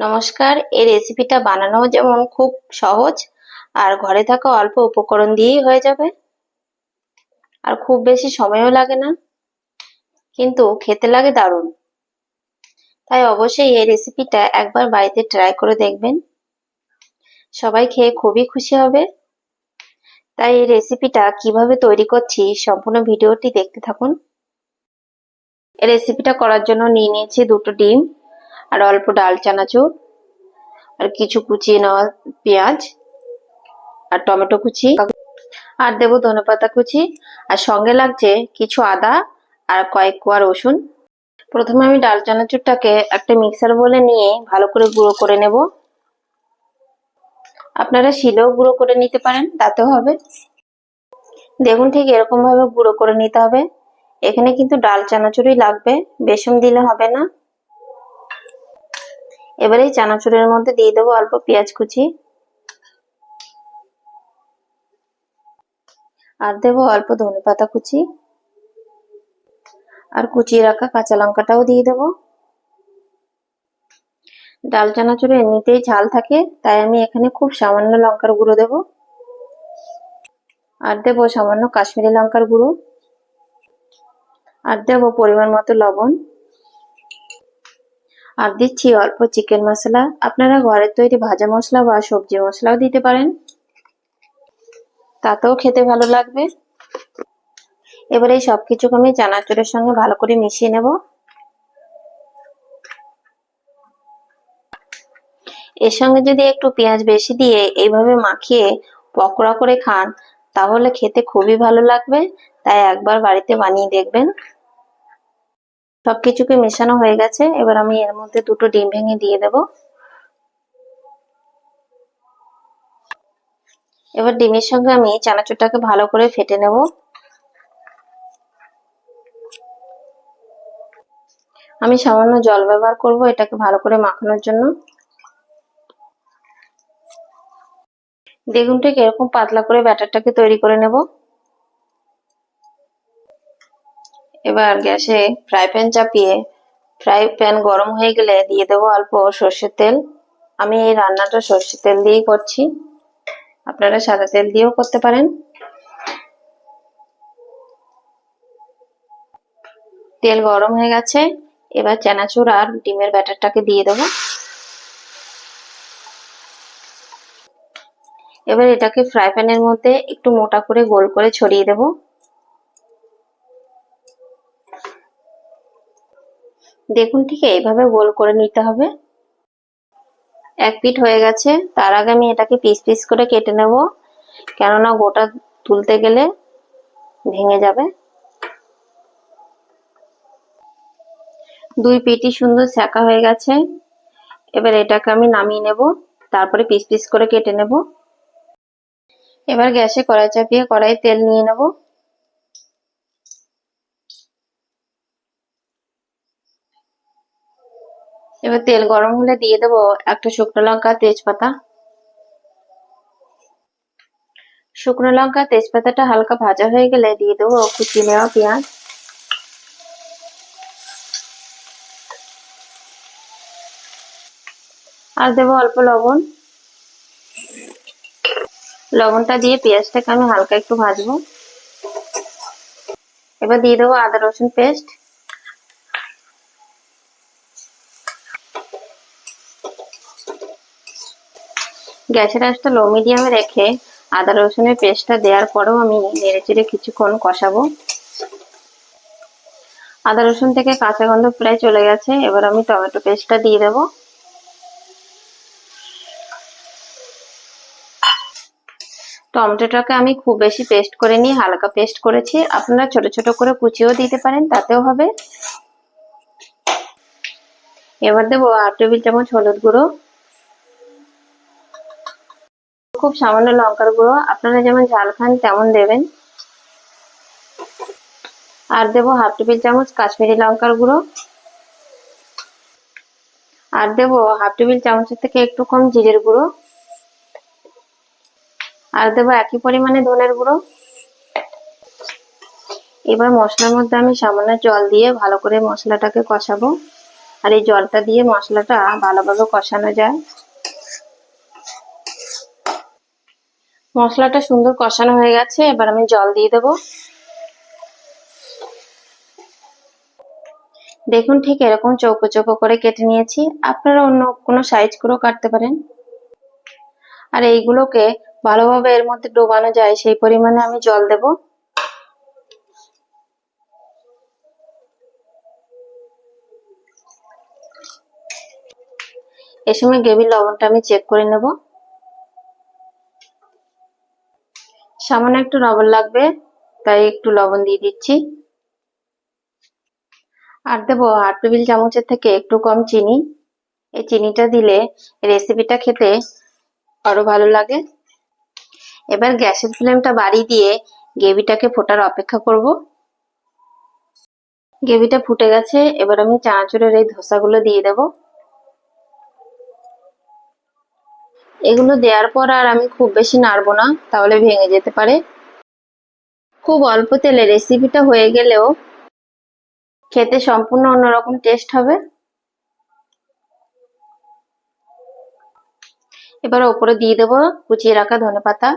নমস্কার, এই রেসিপিটা বানানো যেমন খুব সহজ, আর ঘরে থাকা অল্প উপকরণ দিয়েই হয়ে যাবে। আর খুব বেশি সময়ও লাগে না, কিন্তু খেতে লাগে দারুণ। তাই অবশ্যই এই রেসিপিটা একবার বাড়িতে ট্রাই করে দেখবেন। সবাই খেয়ে খুবই খুশি হবে। তাই এই রেসিপিটা কীভাবে তৈরি করছি সম্পূর্ণ ভিডিওটি দেখতে থাকুন। রেসিপিটা করার জন্য নিয়ে নিয়েছি দুটো ডিম। আর অল্প ডাল, চানাচুর, আর কিছু কুচিয়ে নেওয়া পেঁয়াজ আর টমেটো কুচি। আর দেবো ধনেপাতা কুচি। আর সঙ্গে লাগছে কিছু আদা আর কয়েক কোয়া রসুন। প্রথমে আমি ডাল, চানাচুরটাকে একটা মিক্সার বলে নিয়ে ভালো করে গুঁড়ো করে নেব। আপনারা শিলেও গুঁড়ো করে নিতে পারেন, তাতেও হবে। দেখুন ঠিক এরকমভাবে গুঁড়ো করে নিতে হবে। এখানে কিন্তু ডাল, চানাচুরই লাগবে, বেসন দিলে হবে না। এবারে এই চানাচুরের মধ্যে দিয়ে দেবো অল্প পেঁয়াজ কুচি। আর দেবো অল্প ধনে পাতা কুচি। আর কুচিয়ে রাখা কাঁচা লঙ্কাটাও দিয়ে দেবো। ডাল চানাচুরে এমনিতেই ঝাল থাকে, তাই আমি এখানে খুব সামান্য লঙ্কার গুঁড়ো দেব। আর দেবো সামান্য কাশ্মীরি লঙ্কার গুঁড়ো। আর দেবো পরিমাণ মতো লবণ। আর দিচ্ছি অল্প চিকেন মশলা। আপনারা ঘরের তৈরি ভাজা মশলা বা সবজি মশলাও দিতে পারেন। তাতেও খেতে ভালো লাগবে। এবার এই সবকিছুকে আমি চানাচুরের সঙ্গে ভালো করে মিশিয়ে নেব। এর সঙ্গে যদি একটু পেঁয়াজ বেশি দিয়ে এইভাবে মাখিয়ে পকোড়া করে খান, তাহলে খেতে খুবই ভালো লাগবে। তাই একবার বাড়িতে বানিয়ে দেখবেন। সবকিছুকে মেশানো হয়ে গেছে। এবার আমি এর মধ্যে দুটো ডিম ভেঙে দিয়ে দেব। এবার ডিমের সঙ্গে আমি চানাচুরটাকে ভালো করে ফেটে নেব। আমি সামান্য জল ব্যবহার করব এটাকে ভালো করে মাখানোর জন্য। ঠিক এরকম পাতলা করে ব্যাটারটাকে তৈরি করে নেব। এবার গ্যাসে ফ্রাই প্যান চাপিয়ে, ফ্রাই প্যান গরম হয়ে গেলে দিয়ে দেবো অল্প সর্ষের তেল। আমি এই রান্নাটা সর্ষের তেল দিয়েই করছি। আপনারা সাদা তেল দিয়েও করতে পারেন। তেল গরম হয়ে গেছে। এবার চানাচুর আর ডিমের ব্যাটারটাকে দিয়ে দেবো। এবার এটাকে ফ্রাই প্যানের মধ্যে একটু মোটা করে গোল করে ছড়িয়ে দেবো। দেখুন ঠিক এইভাবে গোল করে নিতে হবে। এক পিট হয়ে গেছে। তার আগে আমি এটাকে পিস পিস করে কেটে নেব। কেননা গোটা তুলতে গেলে ভেঙে যাবে। দুই পিটি সুন্দর ছাকা হয়ে গেছে। এবার এটাকে আমি নামিয়ে নেব। তারপরে পিস পিস করে কেটে নেব। এবার গ্যাসে কড়াই চাপিয়ে কড়াই তেল নিয়ে নেব। এবার তেল গরম হলে দিয়ে দেবো একটা শুকনো লঙ্কা, তেজপাতা। শুকনো লঙ্কা, তেজপাতাটা হালকা ভাজা হয়ে গেলে দিয়ে দেবো কুচি নেওয়া পেঁয়াজ। আর দেবো অল্প লবণ। লবণটা দিয়ে পেঁয়াজটাকে আমি হালকা একটু ভাজবো। এবার দিয়ে দেবো আদা, রসুন পেস্ট। গ্যাসের আঁচটা লো মিডিয়ামে রেখে আদা রসুনের পেস্টটা দেওয়ার পরেও আমি নেড়ে চেড়ে কিছুক্ষণ কষাবো। আদা রসুন থেকে কাঁচা গন্ধ প্রায় চলে গেছে, এবার আমি টমেটো পেস্টটা দিয়ে দেব। টমেটোটাকে আমি খুব বেশি পেস্ট করে নিয়ে হালকা পেস্ট করেছি। আপনারা ছোট ছোট করে কুচিও দিতে পারেন, তাতেও হবে। এবার দেবো আট টেবিল চামচ হলুদ গুঁড়ো। খুব সামান্য লঙ্কার গুঁড়ো। আপনারা যেমন ঝাল খান, তেমন দেবেন। আর দেবো হাফ টেবিল চামচ কাশ্মীরি লঙ্কার গুঁড়ো। আর দেবো হাফ টেবিল চামচের থেকে একটু কম জিরের গুঁড়ো। আর দেবো একই পরিমাণে ধনের গুঁড়ো। এবার মশলার মধ্যে আমি সামান্য জল দিয়ে ভালো করে মশলাটাকে কষাবো। আর এই জলটা দিয়ে মশলাটা ভালোভাবে কষানো যায়। মশলাটা সুন্দর কষানো হয়ে গেছে, এবার আমি জল দিয়ে দেব। দেখুন ঠিক এরকম চৌকো চৌকো করে কেটে নিয়েছি। আপনারা অন্য কোনো সাইজ করেও কাটতে পারেন। আর এইগুলোকে ভালোভাবে এর মধ্যে ডোবানো যায়, সেই পরিমাণে আমি জল দেব। এ সময় গ্রেভির লবণটা আমি চেক করে নেব। সামান্য একটু লবণ লাগবে, তাই একটু লবণ দিয়ে দিচ্ছি। আর দেবো হাফ টেবিল চামচের থেকে একটু কম চিনি। এই চিনিটা দিলে রেসিপিটা খেতে আরও ভালো লাগে। এবার গ্যাসের ফ্লেমটা বাড়িয়ে দিয়ে গ্রেভিটাকে ফোটার অপেক্ষা করব। গ্রেভিটা ফুটে গেছে, এবার আমি চানাচুরের এই ধোসাগুলো দিয়ে দেব। এগুলো দেওয়ার পর আর আমি খুব বেশি নাড়বো না, তাহলে ভেঙে যেতে পারে। খুব অল্প তেলে রেসিপিটা হয়ে গেলেও খেতে সম্পূর্ণ অন্যরকম টেস্ট হবে। এবার ওপরে দিয়ে দেবো কুচিয়ে রাখা ধনে পাতা।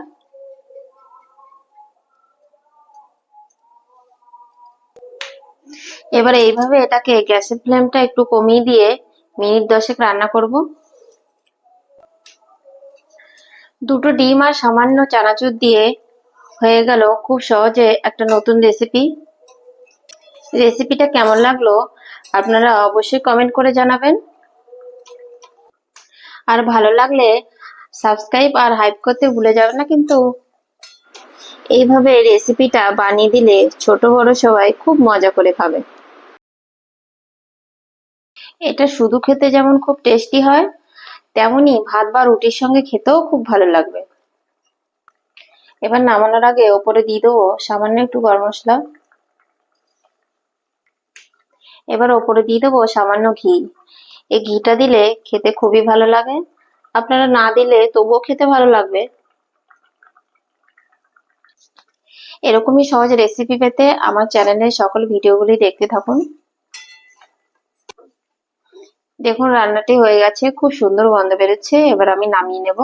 এবার এইভাবে এটাকে গ্যাসের ফ্লেমটা একটু কমিয়ে দিয়ে মিনিট দশেক রান্না করব। দুটো ডিম আর সামান্য চানাচুর দিয়ে হয়ে গেল খুব সহজে একটা নতুন রেসিপি রেসিপিটা কেমন লাগল আপনারা অবশ্যই কমেন্ট করে জানাবেন। আর ভালো লাগলে সাবস্ক্রাইব আর হাইপ করতে ভুলে যাবেন না কিন্তু। এইভাবে রেসিপিটা বানিয়ে দিলে ছোট বড় সবাই খুব মজা করে খাবে। এটা শুধু খেতে যেমন খুব টেস্টি হয় তেমনি ভাত বা রুটির সঙ্গে খেতেও খুব ভালো লাগবে। এবার নামানোর আগে ওপরে দিয়ে দেবো সামান্য একটু গরম মশলা। এবার ওপরে দিয়ে দেবো সামান্য ঘি। এই ঘিটা দিলে খেতে খুবই ভালো লাগে। আপনারা না দিলে তবুও খেতে ভালো লাগবে। এরকমই সহজ রেসিপি পেতে আমার চ্যানেলের সকল ভিডিওগুলি দেখতে থাকুন। দেখুন রান্নাটি হয়ে গেছে। খুব সুন্দর গন্ধ বেরোচ্ছে। এবার আমি নামিয়ে নেব।